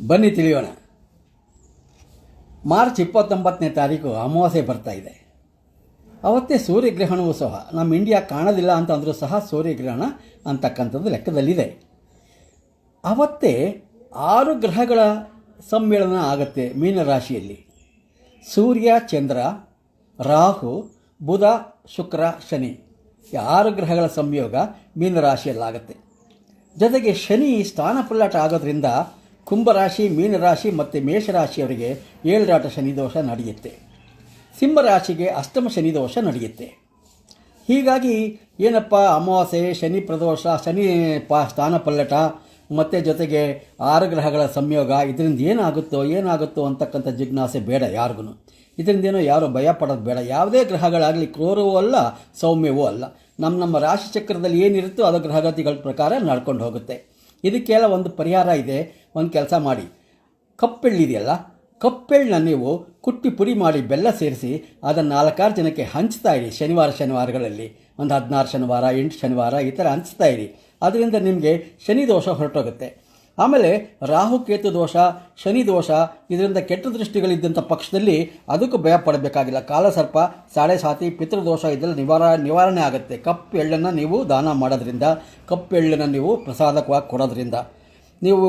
ಬನ್ನಿ ತಿಳಿಯೋಣ. ಮಾರ್ಚ್ ಇಪ್ಪತ್ತೊಂಬತ್ತನೇ ತಾರೀಕು ಅಮಾವಾಸ್ಯೆ ಬರ್ತಾ ಇದೆ. ಅವತ್ತೇ ಸೂರ್ಯಗ್ರಹಣವೂ ಸಹ ನಮ್ಮ ಇಂಡಿಯಾ ಕಾಣೋದಿಲ್ಲ ಅಂತ ಅಂದರೂ ಸಹ ಸೂರ್ಯಗ್ರಹಣ ಅಂತಕ್ಕಂಥದ್ದು ಲೆಕ್ಕದಲ್ಲಿದೆ. ಅವತ್ತೇ ಆರು ಗ್ರಹಗಳ ಸಮ್ಮೇಳನ ಆಗುತ್ತೆ ಮೀನರಾಶಿಯಲ್ಲಿ. ಸೂರ್ಯ, ಚಂದ್ರ, ರಾಹು, ಬುಧ, ಶುಕ್ರ, ಶನಿ ಈ ಆರು ಗ್ರಹಗಳ ಸಂಯೋಗ ಮೀನರಾಶಿಯಲ್ಲಾಗುತ್ತೆ. ಜೊತೆಗೆ ಶನಿ ಸ್ಥಾನ ಪಲ್ಲಟ ಆಗೋದ್ರಿಂದ ಕುಂಭರಾಶಿ, ಮೀನರಾಶಿ ಮತ್ತು ಮೇಷರಾಶಿಯವರಿಗೆ ಏಳರಾಟ ಶನಿ ದೋಷ ನಡೆಯುತ್ತೆ. ಸಿಂಹರಾಶಿಗೆ ಅಷ್ಟಮ ಶನಿದೋಷ ನಡೆಯುತ್ತೆ. ಹೀಗಾಗಿ ಏನಪ್ಪ, ಅಮಾವಾಸ್ಯೆ, ಶನಿ ಪ್ರದೋಷ, ಶನಿ ಪಾ ಸ್ಥಾನ ಪಲ್ಲಟ, ಮತ್ತು ಜೊತೆಗೆ ಆರು ಗ್ರಹಗಳ ಸಂಯೋಗ, ಇದರಿಂದ ಏನಾಗುತ್ತೋ ಏನಾಗುತ್ತೋ ಅಂತಕ್ಕಂಥ ಜಿಜ್ಞಾಸೆ ಬೇಡ ಯಾರಿಗೂ ಇದರಿಂದೇನೋ ಯಾರು ಭಯ ಪಡೋದು ಬೇಡ. ಯಾವುದೇ ಗ್ರಹಗಳಾಗಲಿ ಕ್ರೂರವೂ ಅಲ್ಲ, ಸೌಮ್ಯವೂ ಅಲ್ಲ. ನಮ್ಮ ನಮ್ಮ ರಾಶಿ ಚಕ್ರದಲ್ಲಿ ಏನಿರುತ್ತೋ ಅದು ಗ್ರಹಗತಿಗಳ ಪ್ರಕಾರ ನಡ್ಕೊಂಡು ಹೋಗುತ್ತೆ. ಇದಕ್ಕೆಲ್ಲ ಒಂದು ಪರಿಹಾರ ಇದೆ, ಒಂದು ಕೆಲಸ ಮಾಡಿ. ಕಪ್ಪೆಳ್ಳಿದೆಯಲ್ಲ ಕಪ್ಪೆಳ್ಳನ್ನ ನೀವು ಕುಟ್ಟಿ ಪುಡಿ ಮಾಡಿ ಬೆಲ್ಲ ಸೇರಿಸಿ ಅದನ್ನು ನಾಲ್ಕಾರು ಜನಕ್ಕೆ ಹಂಚ್ತಾ ಇರಿ ಶನಿವಾರ ಶನಿವಾರಗಳಲ್ಲಿ. ಒಂದು ಹದಿನಾರು ಶನಿವಾರ, ಎಂಟು ಶನಿವಾರ ಈ ಥರ ಹಂಚ್ತಾ ಇರಿ. ಅದರಿಂದ ನಿಮಗೆ ಶನಿ ದೋಷ ಹೊರಟೋಗುತ್ತೆ. ಆಮೇಲೆ ರಾಹು, ಕೇತು ದೋಷ, ಶನಿ ದೋಷ, ಇದರಿಂದ ಕೆಟ್ಟ ದೃಷ್ಟಿಗಳಿದ್ದಂಥ ಪಕ್ಷದಲ್ಲಿ ಅದಕ್ಕೂ ಭಯ ಪಡಬೇಕಾಗಿಲ್ಲ. ಕಾಲಸರ್ಪ, ಸಾಡೆ ಸಾತಿ ಪಿತೃದೋಷ ಇದೆಲ್ಲ ನಿವಾರ, ನಿವಾರಣೆ ಆಗುತ್ತೆ. ಕಪ್ಪು ಎಳ್ಳನ್ನು ನೀವು ದಾನ ಮಾಡೋದ್ರಿಂದ, ಕಪ್ಪು ಎಳ್ಳನ್ನು ನೀವು ಪ್ರಸಾದಕವಾಗಿ ಕೊಡೋದ್ರಿಂದ. ನೀವು